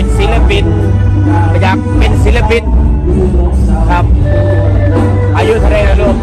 เป็นศิลปินอยากเป็นศิลปินครับ อายุเท่าไรนะลูก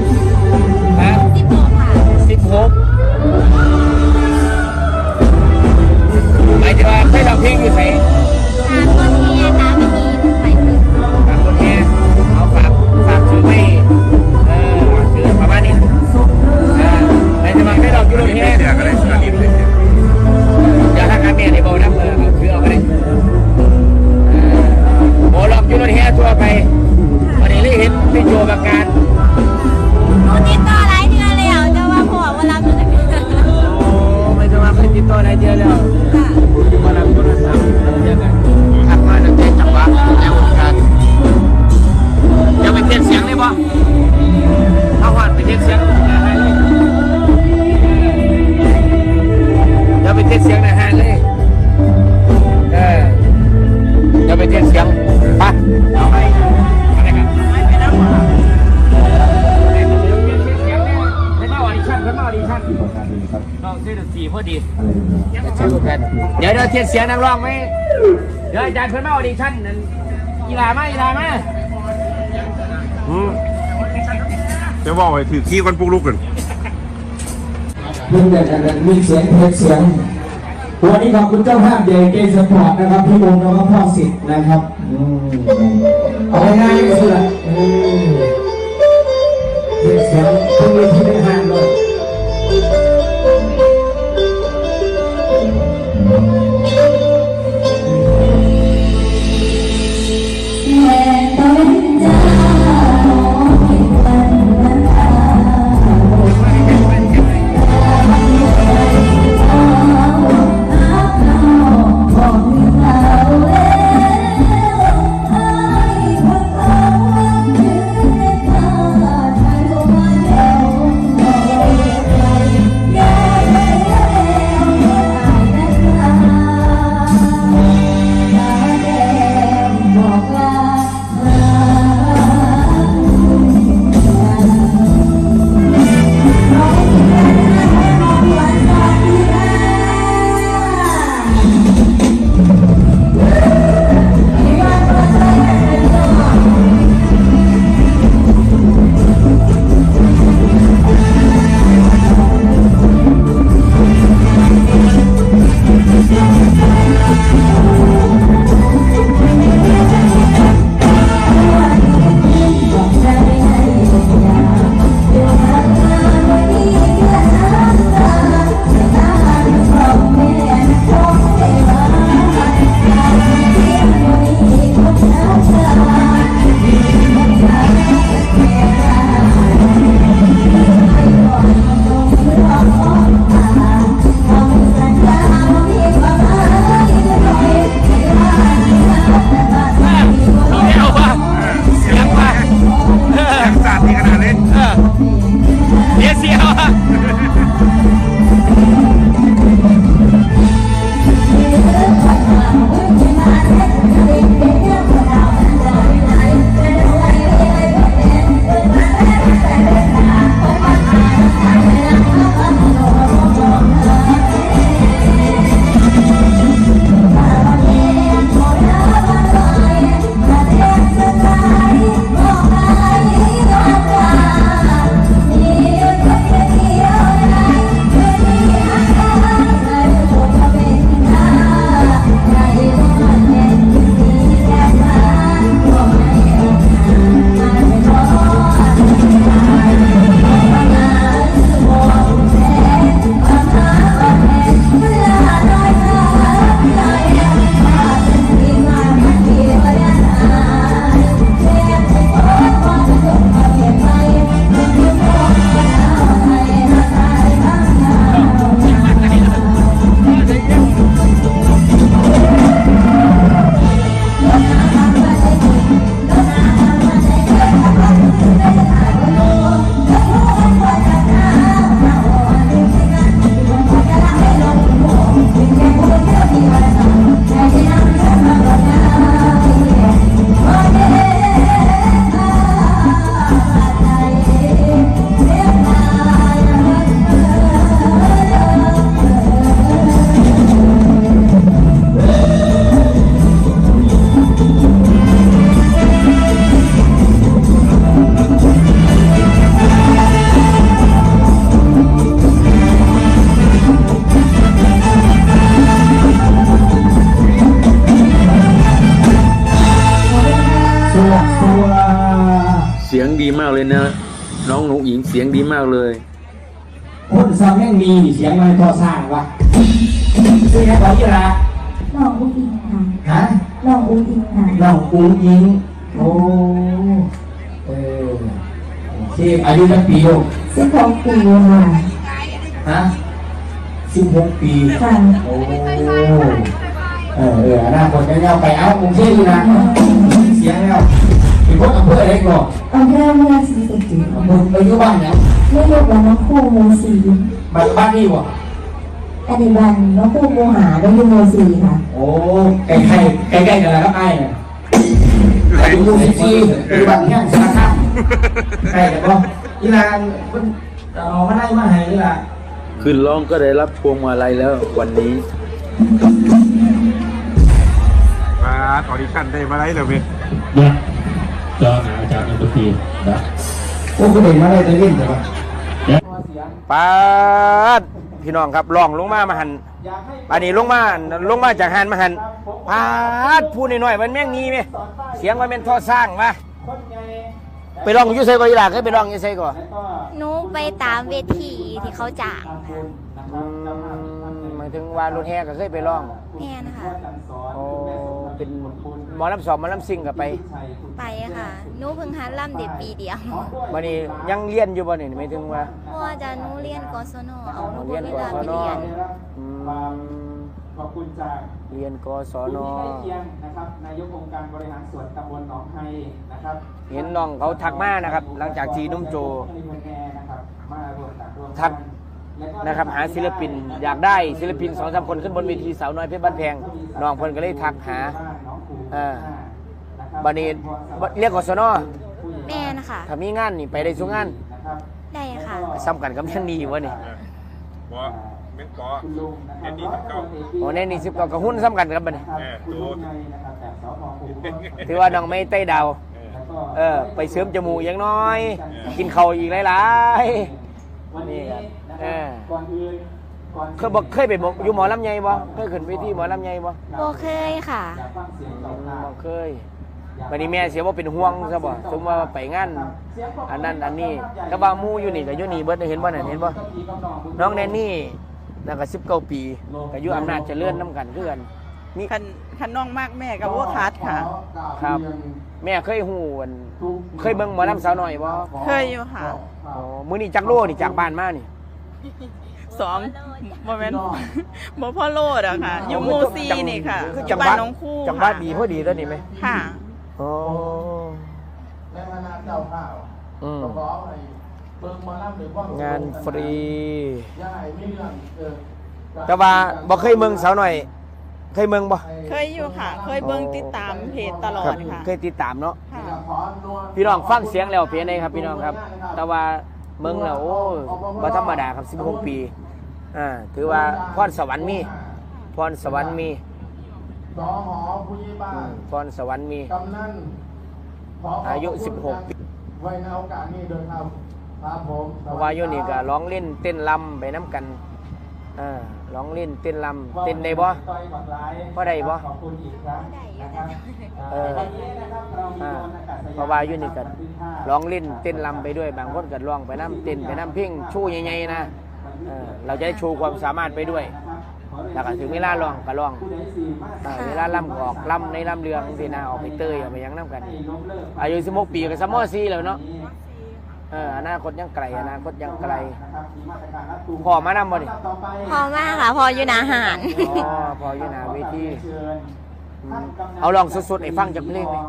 ลครับน้องซื้อดนตรีพอดีเดี๋ยวเดี๋ยวเทียนเสียงนักร้องไหมเดี๋ยวอาจารย์เพิ่นมาออดิชั่นนั่นอีลามาอีลามาอืมจะว่าไปถือขี้กันปุกลุกกันเพิ่งแกนมีเสียงเพลงเสียงวันนี้ขอบคุณเจ้าภาพใหญ่เกสปอร์ตนะครับพี่วงแล้วก็พ่อสิทธิ์นะครับเอาง่ายๆก็คือเสียงเพิ่งที ดีมากเลยนะน้องหนูหญิงเสียงดีมากเลยคนซ้ำยังมีเสียงมันพอสร้างวะซื้อแค่ของยี่ละน้องอุ้งอิงค่ะฮะน้องอุ้งอิงค่ะน้องอุ้งยิงโอ้เออที่อายุตั้งปีลูกสิบหกปีค่ะฮะสิบหกปีค่ะโอ้เออเอออนาคตจะยาวไปเอากรุงเทพอยู่นะเสียงแล้ว อีกพวกอำเภออะไรก่อนอำเภอเมืองศรีสะเกษอำเภออายุบ้านเนี่ยไม่ยกว่าน้องคู่โมซีบ้านบ้านนี่บ่อันนี้บันน้องคู่โมหาได้ยูโมซีค่ะ โอ้ใกล้ใกล้ใกล้ใกล้ๆกันแล้วครับไอ้เนี่ยอายุสิบสี่ปัจจุบันเนี่ยสารคามใกล้กันบ่ยีลาเพิ่นเอามาได้มาให้ยีลาขึ้นร้องก็ได้รับพวงมาลัยแล้ววันนี้มาออดิชั่นได้มาไลเหรอเว้ยเนี่ย จอหนาอาจารย์ดนตรีนะโอ้คุณเห็นมาได้จะเล่นแต่ว่าปาดพี่น้องครับลองลงมามาหันอันนี้ลงมาลงมาจากหันมาหันปาดพูดหน่อยๆมันแม่งงี้ไหมเสียงมันเป็นท่อสร้างวะไปลองอยูไซก่อนอีหลาเคยไปลองอยูไซก่อนหนูไปตามเวทีที่เขาจ้างค่ะ อืมหมายถึงว่ารถแห่ก็เคยไปลอง แม่นะคะโอ้เป็นหมอลำสอบหมอลำซิ่งกับไปไปค่ะหนูเพิ่งหัดล่ำเด็กปีเดียววันนี้ยังเรียนอยู่บ่นี่หมายถึงว่า เพราะว่าจะหนูเรียนกศนเอาหนูเรีบ่ยนมีกเวลาศไปนเรียนอืมขอบคุณจากเรียนกศนผู้ที่ให้เกียรตินะครับนายกองค์การบริหารส่วนตำบลหนองไฮนะครับ เห็นน้องเขาทักมานะครับ หลังจากที่นุ่มโจทัก นะครับหาศิลปินอยากได้ศิลปินสองสามคนขึ้นบนเวทีสาวน้อยเพชรบ้านแพงน้องเพิ่นก็เลยทักหาเอ่าบันนี้เรียกกศนแม่นะคะถ้ามีงานนี่ไปได้สุงานได้ค่ะซ้ำกันกับยังดีวะนี่บอเม้นกอเอ็นดีสิบเก้าโอ้แน่นี่สิบเก้ากับหุ้นซ้ำกันกับบัดนี้เออตูดถือว่าน้องไม่ไต้ดาวเออไปเสริมจมูกอย่างน้อย กินข้าวอีกหลายๆนี่ครับ เออเคยบอกเคยไปบอกอยู่หมอลำไยบ่เคยขึ้นเวทีหมอลำไยบ่โบเคยค่ะบ่เคยวันนี้แม่เสียว่าเป็นห่วงซะบ่สมว่าไปงานอันนั้นอันนี้ก็บางหมู่อยู่นี่ก็อยู่นี่เบิดเห็นบ่น่ะเห็นบ่น้องแนนนี่นั่นก็19ปีก็อยู่อำนาจเจริญนํกันคือกันมี คันคันน้องมากแม่กับว่าคัดค่ะ ครับ แม่เคยฮู้อันเคยเบิ่งหมอลำสาวน้อยบ่เคยอยู่ค่ะ อ๋อมื้อนี้จักโลนี่จากบ้านมานี่ สองโมเมนต์โมพ่อโลดอะค่ะอยูหมูซีนี่ค่ะคืออจัยู่งหบ้าวัดนน้องคู่จังหวัดค่ะดีพอดีตัวนี้ไหมค่ะอ๋อในคณะเจ้าข้าวอืมก็ขอให้เบิ่งหมาล่ำหรือว่างานฟรีย่าให้ไม่เรื่องเออแต่ว่าบ่เคยเมืองสาวหน่อย เคยเมืองบ่เคยอยู่ค่ะ เคยเบิ่งติดตามเพจตลอครัดบค่ะ เคยติดตามเนาะค่ะขอนัวพี่น้องฟังเสียงแล้วเพียงใดครับพี่น้องครับ แต่ว่า เมืองแล้วโอ้บ่ธรรมดาครับ 16 ปี อ่า ถือว่าพรสวรรค์มี พรสวรรค์มีสอหอผู้ใหญ่บ้าอืนมพรสวรรค์มี กำนันขขบคุณอายุ16ปี ไว้ในโอกาสนี้เดินทางครับผมเพราะว่าอยู่นี่ก็ร้องเล่นเต้นลำไปน้ำกัน อ่า ร้องเล่นเต้นลำเต้นได้บ่ต่อยบักหลายบ่ได้บ่ขอบคุณอีกครั้งนะครับเออ วันนี้ เพราะว่าอยู่นี่ก็ร้องเล่นเต้นลำไปด้วยบางคนก็ร้องไปน้ำเต้นไปน้ำเพ่งชู้ใหญ่ๆนะเออเราจะได้โชว์ความสามารถไปด้วยแล้วก็ถึงเวลาร้องก็ร้องอ่าเวลาล่ำก็ออกล่ำในล่ำเรืองสินะออกไปเตยออกไปหยังน้ำกัน อายุ16ปีก็สมอซีแล้วเนาะเอออนาคตยังไกลอนาคตยังไกลพ่อมานำบ่นี่พอมากค่ะพออยู่นาหารอ๋อพออยู่หน้าเวทีอืมเอาลองสดๆให้ฟังจากเพลงนี่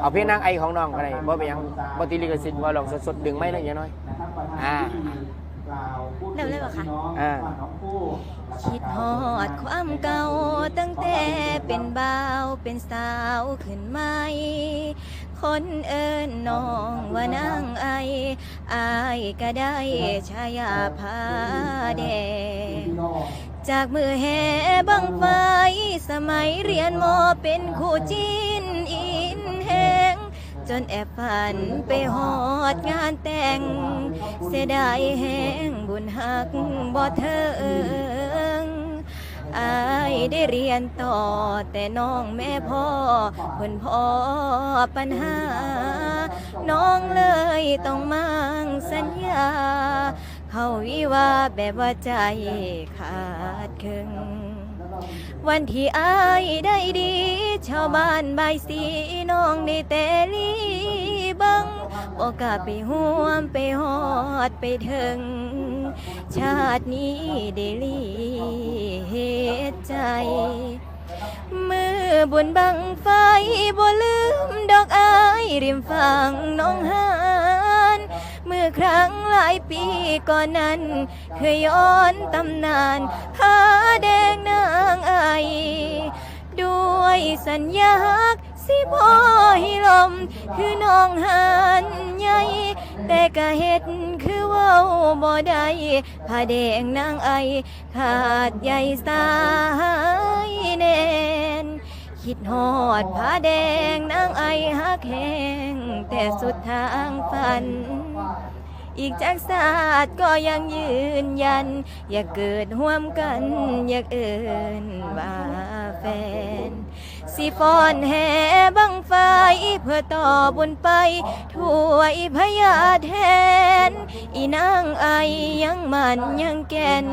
เอาเพลงนางไอของน้องก็ได้บ่ไปนหยังบ่ติดลิขสิทธิ์ว่าลองสดๆดึงไม้ได้อยังน้อย อ่า เริ่มเลยเหรอคะ อ่า คิดฮอดความเก่าตั้งแต่เป็นบ่าวเป็นสาวขึ้นใหม่คนเอิญน้องว่านางไออายก็ได้ชายาพาแดงจากมือแห่บังไฟสมัยเรียนมอเป็นคู่จินอินแหง จนแอบฝันไปหอดงานแต่ง เสียดายแหงบุญหักบ่เทิงอายได้เรียนต่อแต่น้องแม่พ่อเพิ่นพ่อปัญหา น้องเลยต้องมั่งสัญญา เขาวิวาแบบว่าใจขาดครึ่ง วันที่อายได้ดี ชาวบ้านใบายสีน้องได้แต่ลีบังบอกกล้าไปห่วมไปหอดไปถึง ชาตินี้ได้ลีเหตุใจ มือบุญบังไฟบ่ลืมดอกอายริมฝั่งหน้องหาน เมื่อครั้งหลายปีก่อนนั้น เคยย้อนตำนานผาแดงนางไอ ด้วยสัญญาสิพ่อให้ลม คือน้องหันใหญ่แต่ก็เฮ็ดคือเว้าบ่ได้ผ้าแดงนางไอ ขาดใยสายแน่นคิดฮอดผ้าแดงนางไอฮักแหงแต่สุดทางฝัน อีกจากศาสตร์ก็ยังยืนยัน อยากเกิดห่วมกัน อยากเอินว่าแฟน สิฟอนแห่บังไฟเพื่อต่อบุญไปถวยพญาแทน อีนางไอยังมันยังแก่น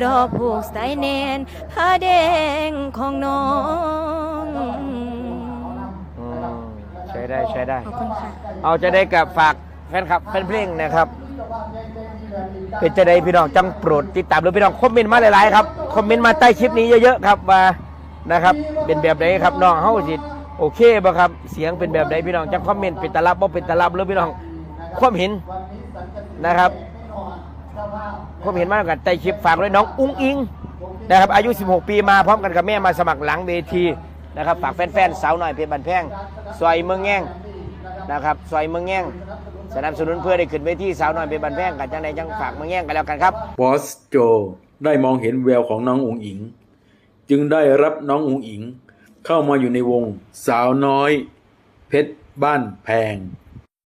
รอผูกสายแนนผ้าแดงของน้องอืมใช้ได้ใช้ได้ขอบคุณค่ะเอาจะได้กับฝาก แฟนคลับแฟนเพลงนะครับ เป็นจะได้พี่น้องจังโปรดติดตามหรือพี่น้องคอมเมนต์มาหลายๆครับคอมเมนต์มาใต้คลิปนี้เยอะๆครับมานะครับ เป็นแบบไหนครับน้องเฮาสิโอเคบ่ครับเสียงเป็นแบบไหนพี่น้องจังคอมเมนต์เป็นตลับบ่เป็นตลับหรือพี่น้องความเห็นนะครับความเห็นมาแล้วกันใต้คลิปฝากไว้น้องอุ้งอิงนะครับอายุ 16 ปีมาพร้อมกันกับแม่มาสมัครหลังเวทีนะครับฝากแฟนๆสาวหน่อยเพชรบันแพงซอยเมืองแง่งนะครับซอยเมืองแง่ง สนับสนุนเพื่อได้ขึ้นเวทีสาวน้อยเป็นบันแพงกันจังใดจังฝากเมืองแง่งกันแล้วกันครับบอสโจได้มองเห็นแววของน้องอุ๋งอิง จึงได้รับน้องอุ๋งอิง เข้ามาอยู่ในวงสาวน้อย เพชรบ้านแพง